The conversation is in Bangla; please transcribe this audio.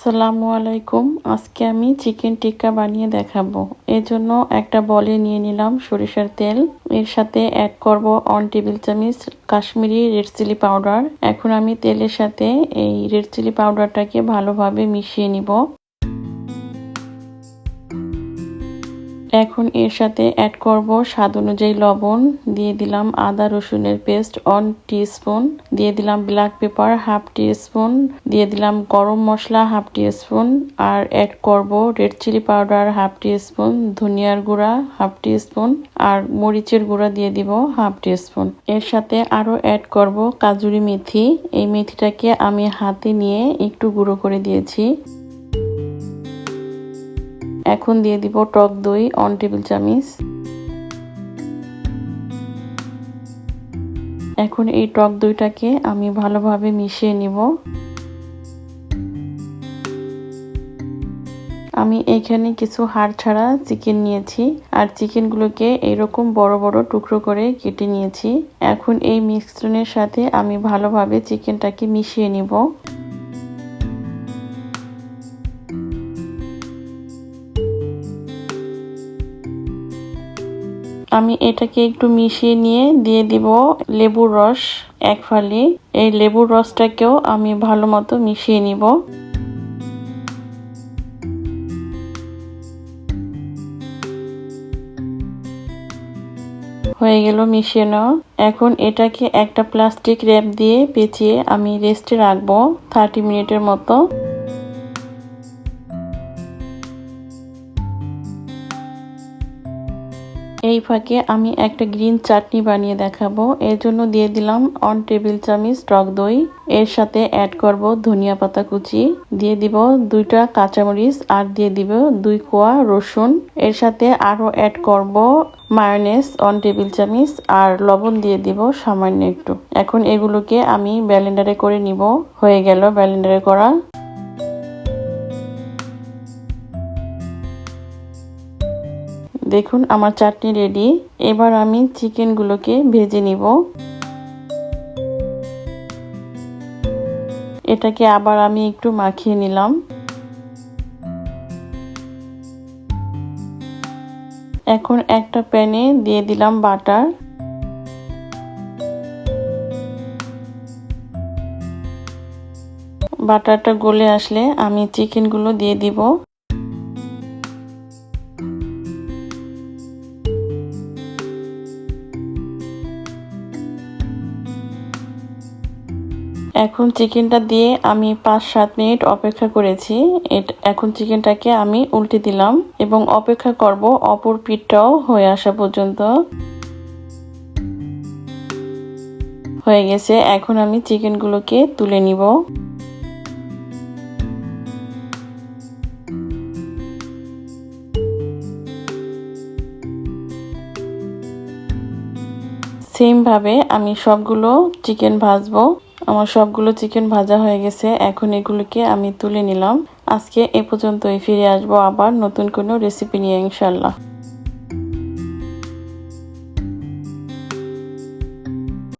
আসসালামু আলাইকুম। আজকে আমি চিকেন টিক্কা বানিয়ে দেখাবো। জন্য একটা বলে নিয়ে নিলাম সরিষার তেল। এর সাথে অ্যাড করব অন টেবিল চামিচ কাশ্মীরি রেড চিলি পাউডার এখন আমি তেলের সাথে এই রেড চিলি পাউডারটাকে ভালোভাবে মিশিয়ে নিব। এখন এর সাথে অ্যাড করব স্বাদ অনুযায়ী লবণ, দিয়ে দিলাম আদা রসুনের পেস্ট অন স্পুন দিয়ে দিলাম black pepper half teaspoon দিয়ে দিলাম গরম মশলা হাফ স্পুন আর অ্যাড করব red chilli powder half spoon ধনিয়ার গুঁড়া হাফ টি স্পুন আর মরিচের গুঁড়া দিয়ে দিব হাফ স্পুন এর সাথে আরও অ্যাড করব কাজুরি মেথি, এই মেথিটাকে আমি হাতে নিয়ে একটু গুঁড়ো করে দিয়েছি। এখন দিয়ে দিব টক দই অন টেবিল চামিচ। এখন এই টক দইটাকে আমি ভালোভাবে মিশিয়ে নিব। আমি এখানে কিছু হাড় ছাড়া চিকেন নিয়েছি, আর চিকেনগুলোকে এরকম বড় বড় টুকরো করে কেটে নিয়েছি। এখন এই মিশ্রণের সাথে আমি ভালোভাবে চিকেনটাকে মিশিয়ে নিব। আমি এটাকে একটু মিশিয়ে নিয়ে দিয়ে দিব লেবুর রস এক ফালি। এই লেবুর রসটাকেও আমি ভালো মতো মিশিয়ে নিব। হয়ে গেল মিশিয়ে নেওয়া এখন এটাকে একটা প্লাস্টিক র্যাপ দিয়ে পেঁচিয়ে আমি রেস্টে রাখব থার্টি মিনিটের মতো। এই ফাঁকে আমি একটা গ্রিন চাটনি বানিয়ে দেখাবো। এর জন্য দিয়ে দিলাম অন টেবিল চামিচ টক দই। এর সাথে অ্যাড করব ধনিয়া পাতা কুচি। দিয়ে দিব দুইটা কাঁচামরিচ আর দিয়ে দিব দুই কোয়া রসুন। এর সাথে আরও অ্যাড করব মায়োনেস অন টেবিল চামিচ আর লবণ দিয়ে দিব সামান্য একটু। এখন এগুলোকে আমি ব্যালেন্ডারে করে নিব। হয়ে গেল ব্যালেন্ডারে করা দেখুন, আমার চাটনি রেডি এবার আমি চিকেনগুলোকে ভেজে নিব। এটাকে আবার আমি একটু মাখিয়ে নিলাম। এখন একটা প্যানে দিয়ে দিলাম বাটার। বাটারটা গলে আসলে আমি চিকেনগুলো দিয়ে দিব। এখন চিকেনটা দিয়ে আমি পাঁচ সাত মিনিট অপেক্ষা করেছি। এখন চিকেনটাকে আমি উল্টে দিলাম এবং অপেক্ষা করব অপর পিঠটাও হয়ে আসা পর্যন্ত। হয়ে গেছে, এখন আমি চিকেনগুলোকে তুলে নিব। সেমভাবে আমি সবগুলো চিকেন ভাজবো। আমার সবগুলো চিকেন ভাজা হয়ে গেছে, এখন এগুলোকে আমি তুলে নিলাম। আজকে এ পর্যন্তই, ফিরে আসব আবার নতুন কোনো রেসিপি নিয়ে ইনশাল্লাহ